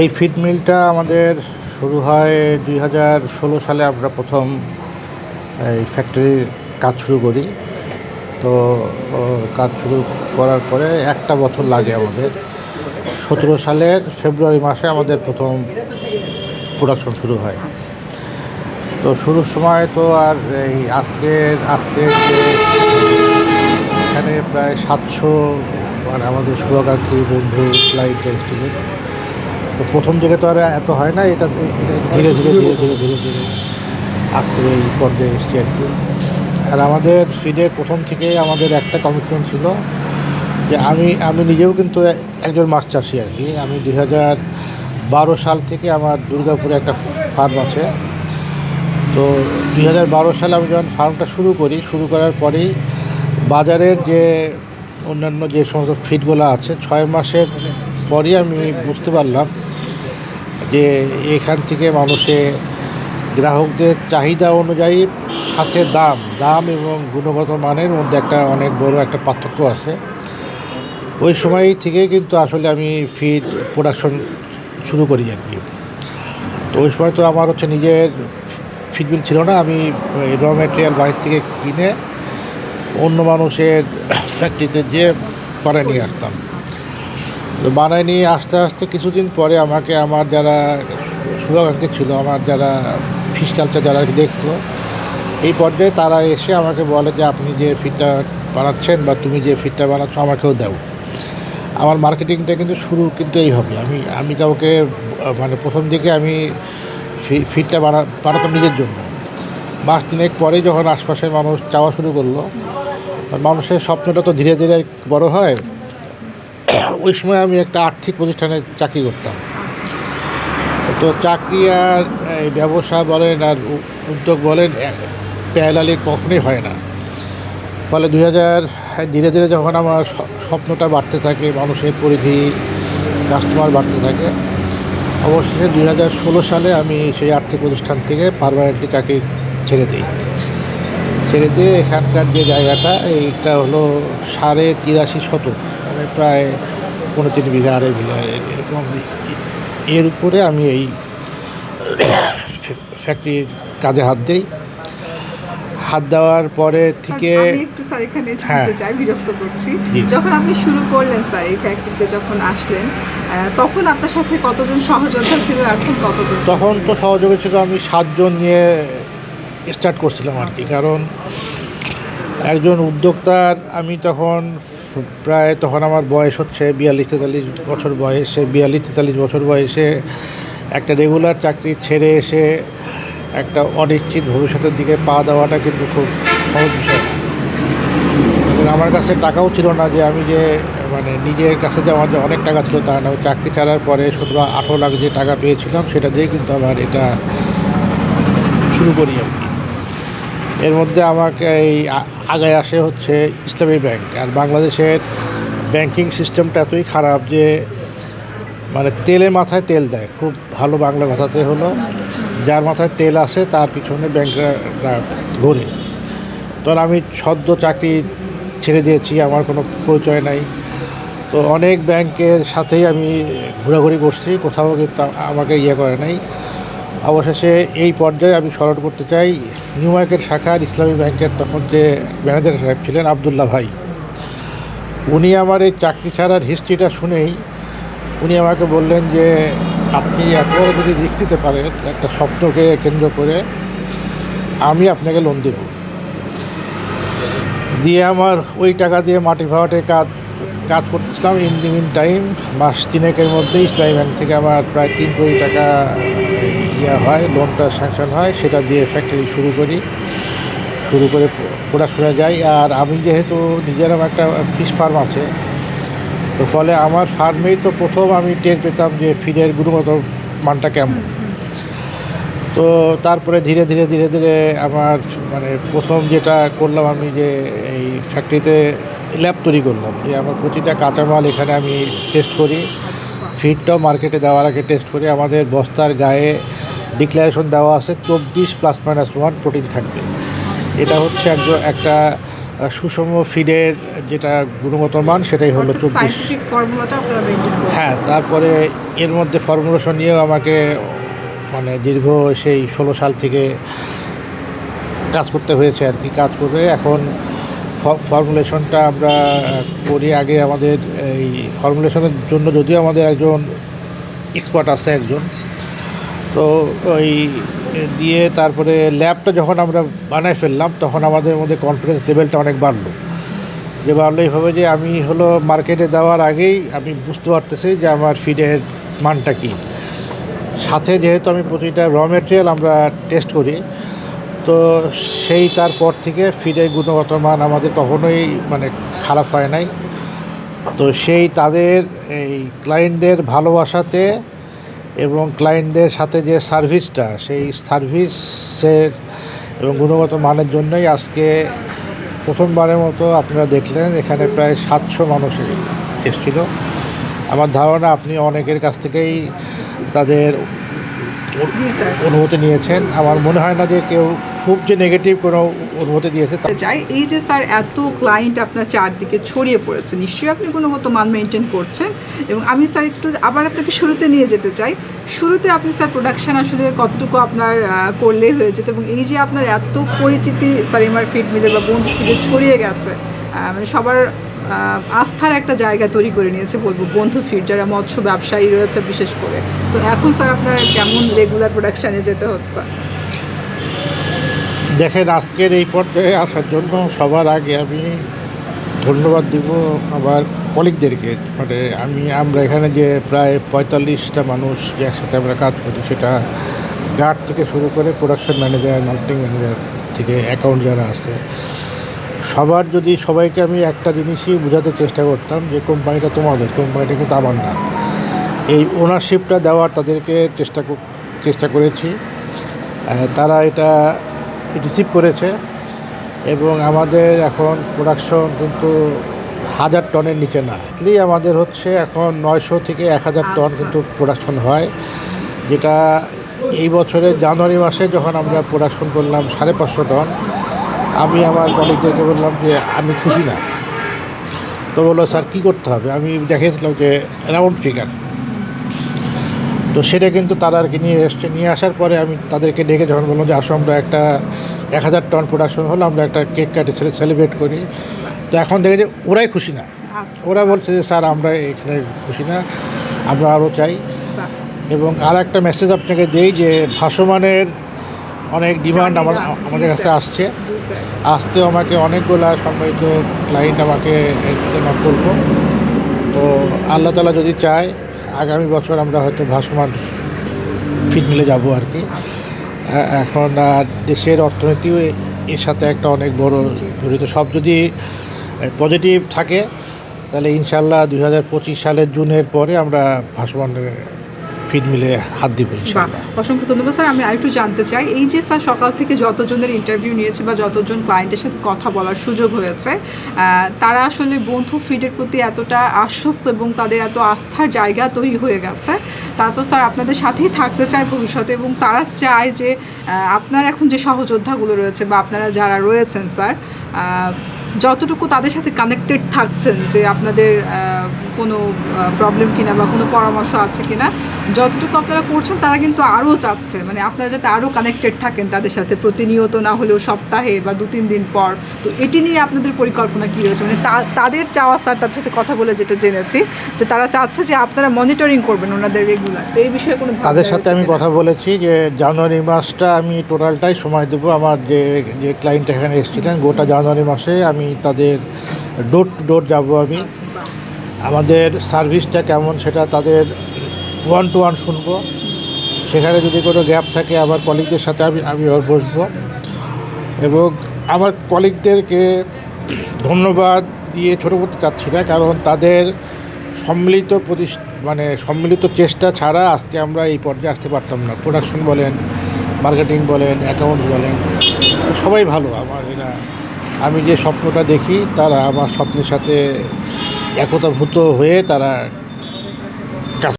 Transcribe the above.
এই ফিড মিলটা আমাদের শুরু হয় দুই হাজার ষোলো সালে আমরা প্রথম এই ফ্যাক্টরির কাজ শুরু করি। তো কাজ শুরু করার পরে একটা বছর লাগে আমাদের। সতেরো সালের ফেব্রুয়ারি মাসে আমাদের প্রথম প্রোডাকশন শুরু হয়। তো শুরুর সময় তো আর এই আজকের আজকের যে এখানে প্রায় সাতশো মানে আমাদের শুভাকাঙ্ক্ষী বন্ধু ফ্লাইট এসেছিলেন। তো প্রথম দিকে তো আর এত হয় না, এটা ধীরে ধীরে ধীরে ধীরে ধীরে ধীরে আজকে এই পর্যায়ে এসছি আর কি। আর আমাদের ফিডের প্রথম থেকে আমাদের একটা কমিটমেন্ট ছিল যে আমি আমি নিজেও কিন্তু একজন মাছ চাষি আর কি। আমি দুই হাজার বারো সাল থেকে আমার দুর্গাপুরে একটা ফার্ম আছে। তো দুই হাজার বারো সালে আমি যখন ফার্মটা শুরু করি, শুরু করার পরেই বাজারের যে অন্যান্য যে সমস্ত ফিডগুলো আছে, ছয় মাসের পরই আমি বুঝতে পারলাম যে এখান থেকে মানুষে গ্রাহকদের চাহিদা অনুযায়ী সাথে দাম দাম এবং গুণগত মানের মধ্যে একটা অনেক বড় একটা পার্থক্য আছে। ওই সময় থেকেই কিন্তু আসলে আমি ফিড প্রোডাকশন শুরু করি আর কি। তো ওই সময় তো আমার হচ্ছে নিজের ফিডমিল ছিল না, আমি র ম্যাটেরিয়াল বাইরে থেকে কিনে অন্য মানুষের ফ্যাক্টরিতে যেয়ে বানায় নিয়ে আসতাম। তো বানায় নিয়ে আস্তে আস্তে কিছুদিন পরে আমাকে আমার যারা শুভাকাঙ্ক্ষী ছিল, আমার যারা ফিশ কালচার যারা দেখতো, এই পর্যায়ে তারা এসে আমাকে বলে যে আপনি যে ফিডটা বানাচ্ছেন বা তুমি যে ফিডটা বানাচ্ছ আমাকেও দাও। আমার মার্কেটিংটা কিন্তু শুরু কিন্তু এই হবে আমি আমি কাউকে মানে প্রথম দিকে আমি ফি- ফিডটা বানা, বানাতাম নিজের জন্য। মাস তিনেক পরে যখন আশপাশের মানুষ চাওয়া শুরু করল, মানুষের স্বপ্নটা তো ধীরে ধীরে বড় হয়। ওই সময় আমি একটা আর্থিক প্রতিষ্ঠানে চাকরি করতাম। তো চাকরি আর ব্যবসা বলেন আর উদ্যোগ বলেন প্যারালি কখনোই হয় না। ফলে দুই হাজার ধীরে ধীরে যখন আমার স্বপ্নটা বাড়তে থাকে মানুষের পরিধি কাস্টমার বাড়তে থাকে অবশেষে দুই হাজার ষোলো সালে আমি সেই আর্থিক প্রতিষ্ঠান থেকে পারমানেন্টলি চাকরি ছেড়ে দিই। ছেড়ে দিয়ে এখানকার যে জায়গাটা এইটা হলো সাড়ে তিরাশি শতক। প্রায় পনেরো তিন বিঘা আড়াই বিঘা এরকম। এর উপরে আমি এই ফ্যাক্টরির কাজে হাত দিই। হাত দেওয়ার পরে থেকে আমি একটু স্যার এখানে হ্যাঁ। চাই বিরক্ত করছি। যখন আপনি শুরু করলেন স্যার এই ফ্যাক্টরিতে যখন আসলেন তখন আপনার সাথে কতজন সহযোদ্ধা ছিল এখন কতজন তখন তো সহযোগী ছিল আমি সাতজন নিয়ে স্টার্ট করছিলাম আর কি। কারণ একজন উদ্যোক্তার আমি তখন প্রায় তখন আমার বয়স হচ্ছে বিয়াল্লিশ তেতাল্লিশ বছর বয়সে, বিয়াল্লিশ তেতাল্লিশ বছর বয়সে একটা রেগুলার চাকরি ছেড়ে এসে একটা অনিশ্চিত ভবিষ্যতের দিকে পা দেওয়াটা কিন্তু খুব সহজ বিষয়। আমার কাছে টাকাও ছিল না যে আমি যে মানে নিজের কাছে যে আমার যে অনেক টাকা ছিল তা না আমি চাকরি ছাড়ার পরে সতেরো আঠেরো লাখ যে টাকা পেয়েছিলাম সেটা দিয়ে কিন্তু আমার এটা শুরু করি কি এর মধ্যে আমাকে এই আগায় আসে হচ্ছে ইসলামী ব্যাংক। আর বাংলাদেশের ব্যাংকিং সিস্টেমটা এতই খারাপ যে মানে তেলে মাথায় তেল দেয়। খুব ভালো বাংলা কথাতে হলো। যার মাথায় তেল আসে, তার পিছনে ব্যাংকরা ঘোরে। তখন আমি সদ্য চাকরি ছেড়ে দিয়েছি, আমার কোনো পরিচয় নাই। তো অনেক ব্যাংকের সাথেই আমি ঘোরাঘুরি করছি, কোথাও কিন্তু আমাকে ইয়ে করে নাই। অবশেষে এই পর্যায়ে আমি স্মরণ করতে চাই, নিউ শাখার ইসলামী ব্যাংকের তখন যে ম্যানেজার সাহেব ছিলেন আবদুল্লাহ ভাই। উনি আমার এই চাকরি ছাড়ার হিস্ট্রিটা শুনেই উনি আমাকে বললেন যে, আপনি একবার যদি রিস্ক দিতে পারেন একটা স্বপ্নকে কেন্দ্র করে, আমি আপনাকে লোন দেব। দিয়ে আমার ওই টাকা দিয়ে মাটি ভাড়াটে কাজ কাজ করতেছিলাম। ইন দি মিন টাইম মাস তিনেকের মধ্যে ইসলামী ব্যাংক থেকে আমার প্রায় তিন কোটি টাকা ইয়ে হয় লোনটা স্যাংশন হয় সেটা দিয়ে ফ্যাক্টরি শুরু করি। শুরু করে পড়াশোনা যাই। আর আমি যেহেতু নিজের একটা ফিশ ফার্ম আছে তো ফলে আমার ফার্মেই তো প্রথম আমি টের পেতাম যে ফিডের গুণগত মানটা কেমন। তো তারপরে ধীরে ধীরে ধীরে ধীরে আমার মানে প্রথম যেটা করলাম আমি যে এই ফ্যাক্টরিতে ল্যাব তৈরি করলাম। যে আমার প্রতিটা কাঁচামাল এখানে আমি টেস্ট করি। ফিডটাও মার্কেটে দেওয়ার আগে টেস্ট করি। আমাদের বস্তার গায়ে ডিক্লারেশন দেওয়া আছে চব্বিশ প্লাস মাইনাস ওয়ান প্রোটিন থাকবে। এটা হচ্ছে একজন একটা সুষম ফিডের যেটা গুণগত মান সেটাই হলো চব্বিশ। হ্যাঁ তারপরে এর মধ্যে ফর্মুলেশন নিয়েও আমাকে মানে দীর্ঘ সেই ষোলো সাল থেকে কাজ করতে হয়েছে আর কি কাজ করে। এখন ফর্মুলেশনটা আমরা করি আগে আমাদের এই ফর্মুলেশনের জন্য যদিও আমাদের একজন এক্সপার্ট আছে একজন তো ওই দিয়ে তারপরে ল্যাবটা যখন আমরা বানায় ফেললাম, তখন আমাদের মধ্যে কনফিডেন্স লেভেলটা অনেক বাড়লো। যে বাড়লো এইভাবে যে আমি হলো মার্কেটে দেওয়ার আগেই আমি বুঝতে পারতেছি যে আমার ফিডের মানটা কী। সাথে যেহেতু আমি প্রতিটা র মেটেরিয়াল আমরা টেস্ট করি, তো সেই তারপর থেকে ফিডের গুণগত মান আমাদের কখনোই মানে খারাপ হয় নাই। তো সেই তাদের, এই ক্লায়েন্টদের ভালোবাসাতে এবং ক্লায়েন্টদের সাথে যে সার্ভিসটা সেই সার্ভিসের এবং গুণগত মানের জন্যই আজকে প্রথমবারের মতো আপনারা দেখলেন এখানে প্রায় সাতশো মানুষ এসেছিল। আমার ধারণা আপনি অনেকের কাছ থেকেই তাদের অনুভূতি অনুমতি নিয়েছেন। আমার মনে হয় না যে কেউ খুব যে নেগেটিভ কোনো অনুমতি দিয়েছে চাই এই যে স্যার, এত ক্লায়েন্ট আপনার চারদিকে ছড়িয়ে পড়েছে, নিশ্চয়ই আপনি গুণগত মান মেনটেন করছেন। এবং আমি স্যার একটু আবার আপনাকে শুরুতে নিয়ে যেতে চাই। শুরুতে আপনি স্যার প্রোডাকশন আসলে কতটুকু আপনার করলে হয়ে যেত এবং এই যে আপনার এত পরিচিতি স্যার এমআর ফিড মিলে বা বন্ধু ফিডে ছড়িয়ে গেছে মানে সবার আস্থার একটা জায়গা তৈরি করে নিয়েছে বলব। বন্ধু ফিড যারা মৎস্য ব্যবসায়ী রয়েছে বিশেষ করে। তো এখন স্যার আপনার কেমন রেগুলার প্রোডাকশানে যেতে হচ্ছে? দেখেন, আজকের এই পর্যায়ে আসার জন্য সবার আগে আমি ধন্যবাদ দিব আমার কলিগদেরকে মানে আমি, আমরা এখানে যে প্রায় পঁয়তাল্লিশটা মানুষ যে একসাথে আমরা কাজ করি, সেটা গার্ড থেকে শুরু করে প্রোডাকশন ম্যানেজার মার্কেটিং ম্যানেজার থেকে অ্যাকাউন্ট যারা আছে, সবার যদি সবাইকে আমি একটা জিনিসই বোঝাতে চেষ্টা করতাম যে কোম্পানিটা তোমাদের, কোম্পানিটা কিন্তু আমার না। এই ওনারশিপটা দেওয়ার তাদেরকে চেষ্টা চেষ্টা করেছি। তারা এটা রিসিভ করেছে এবং আমাদের এখন প্রোডাকশন কিন্তু হাজার টনের নিচে না। এই আমাদের হচ্ছে এখন নয়শো থেকে এক হাজার টন আচ্ছা। কিন্তু প্রোডাকশন হয় যেটা এই বছরের জানুয়ারি মাসে যখন আমরা প্রোডাকশন করলাম সাড়ে পাঁচশো টন আমি আমার কলিগদেরকে বললাম যে আমি খুশি না। তো বলল স্যার কী করতে হবে? আমি দেখিয়েছিলাম যে রাউন্ড ফিগার তো সেটা কিন্তু তারা আর কি নিয়ে এসছে। নিয়ে আসার পরে আমি তাদেরকে ডেকে যখন বললাম যে আসো আমরা একটা এক হাজার টন প্রোডাকশন হলো আমরা একটা কেক কাটে ছেলে সেলিব্রেট করি। তো এখন দেখে যে ওরাই খুশি না। আচ্ছা। ওরা বলছে যে স্যার আমরা এখানে খুশি না আমরা আরও চাই। এবং আর একটা মেসেজ আপনাকে দেই যে ভাসমানের অনেক ডিমান্ড আমার আমাদের কাছে আসছে। আসতেও আমাকে অনেকগুলা সম্মানিত ক্লায়েন্ট আমাকে করব তো আল্লাহ তালা যদি চায় আগামী বছর আমরা হয়তো ভাসমান ফিট মিলে যাব আর কি। এখন দেশের অর্থনীতিও এর সাথে একটা অনেক বড় জড়িত। সব যদি পজিটিভ থাকে, তাহলে ইনশাল্লাহ দুই হাজার পঁচিশ সালের জুনের পরে আমরা ভাসমান ফিট মিলে হাত দিব অসংখ্য ধন্যবাদ। স্যার আমি আরেকটু জানতে চাই এই যে স্যার সকাল থেকে যতজনের ইন্টারভিউ নিয়েছে বা যতজন ক্লায়েন্টের সাথে কথা বলার সুযোগ হয়েছে তারা আসলে বন্ধু ফিডের প্রতি এতটা আশ্বস্ত এবং তাদের এত আস্থার জায়গা তৈরি হয়ে গেছে। তা তো স্যার আপনাদের সাথেই থাকতে চায় ভবিষ্যতে এবং তারা চায় যে আপনার এখন যে সহযোদ্ধাগুলো রয়েছে বা আপনারা যারা রয়েছেন স্যার যতটুকু তাদের সাথে কানেক্টেড থাকছেন যে আপনাদের কোনো প্রবলেম কিনা বা কোনো পরামর্শ আছে কিনা যতটুকু আপনারা করছেন তারা কিন্তু আরও চাচ্ছে। মানে আপনারা যাতে আরও কানেক্টেড থাকেন তাদের সাথে প্রতিনিয়ত না হলেও সপ্তাহে বা দু তিন দিন পর। তো এটি নিয়ে আপনাদের পরিকল্পনা কী রয়েছে? মানে তাদের চাওয়া স্যার তার সাথে কথা বলে যেটা জেনেছি যে তারা চাচ্ছে যে আপনারা মনিটরিং করবেন ওনাদের রেগুলার তো এই বিষয়ে কোনো তাদের সাথে আমি কথা বলেছি যে জানুয়ারি মাসটা আমি টোটালটাই সময় দেবো। আমার যে যে ক্লায়েন্ট এখানে এসেছিলেন গোটা জানুয়ারি মাসে আমি তাদের ডোর টু ডোর যাব আমি। আচ্ছা। আমাদের সার্ভিসটা কেমন সেটা তাদের ওয়ান টু ওয়ান শুনব। সেখানে যদি কোনো গ্যাপ থাকে আমার কলিগদের সাথে আমি আমি ওর বসবো। এবং আমার কলিগদেরকে ধন্যবাদ দিয়ে ছোটো করতে চাচ্ছি না, কারণ তাদের সম্মিলিত মানে সম্মিলিত চেষ্টা ছাড়া আজকে আমরা এই পর্যায়ে আসতে পারতাম না। প্রোডাকশন বলেন মার্কেটিং বলেন অ্যাকাউন্টস বলেন, সবাই ভালো। আমার এরা আমি যে স্বপ্নটা দেখি, তারা আমার স্বপ্নের সাথে একতাভূত হয়ে তারা